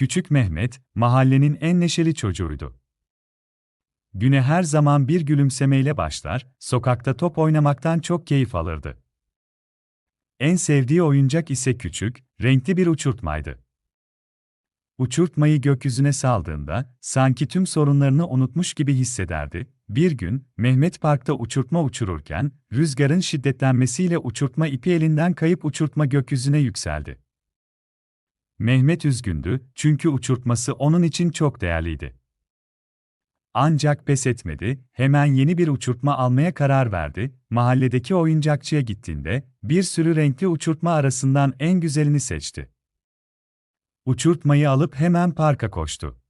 Küçük Mehmet, mahallenin en neşeli çocuğuydu. Güne her zaman bir gülümsemeyle başlar, sokakta top oynamaktan çok keyif alırdı. En sevdiği oyuncak ise küçük, renkli bir uçurtmaydı. Uçurtmayı gökyüzüne saldığında, sanki tüm sorunlarını unutmuş gibi hissederdi. Bir gün, Mehmet parkta uçurtma uçururken, rüzgarın şiddetlenmesiyle uçurtma ipi elinden kayıp uçurtma gökyüzüne yükseldi. Mehmet üzgündü, çünkü uçurtması onun için çok değerliydi. Ancak pes etmedi, hemen yeni bir uçurtma almaya karar verdi. Mahalledeki oyuncakçıya gittiğinde, bir sürü renkli uçurtma arasından en güzelini seçti. Uçurtmayı alıp hemen parka koştu.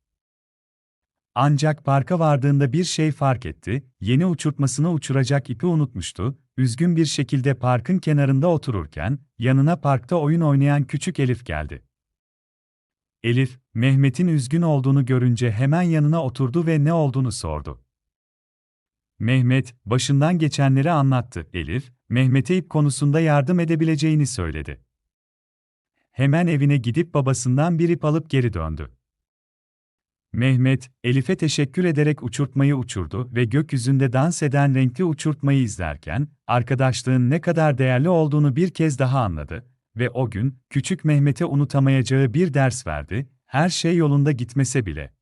Ancak parka vardığında bir şey fark etti, yeni uçurtmasını uçuracak ipi unutmuştu, üzgün bir şekilde parkın kenarında otururken, yanına parkta oyun oynayan küçük Elif geldi. Elif, Mehmet'in üzgün olduğunu görünce hemen yanına oturdu ve ne olduğunu sordu. Mehmet, başından geçenleri anlattı. Elif, Mehmet'e ip konusunda yardım edebileceğini söyledi. Hemen evine gidip babasından bir ip alıp geri döndü. Mehmet, Elif'e teşekkür ederek uçurtmayı uçurdu ve gökyüzünde dans eden renkli uçurtmayı izlerken, arkadaşlığın ne kadar değerli olduğunu bir kez daha anladı ve o gün, küçük Mehmet'e unutamayacağı bir ders verdi, her şey yolunda gitmese bile.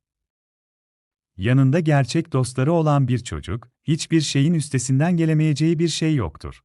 Yanında gerçek dostları olan bir çocuk, hiçbir şeyin üstesinden gelemeyeceği bir şey yoktur.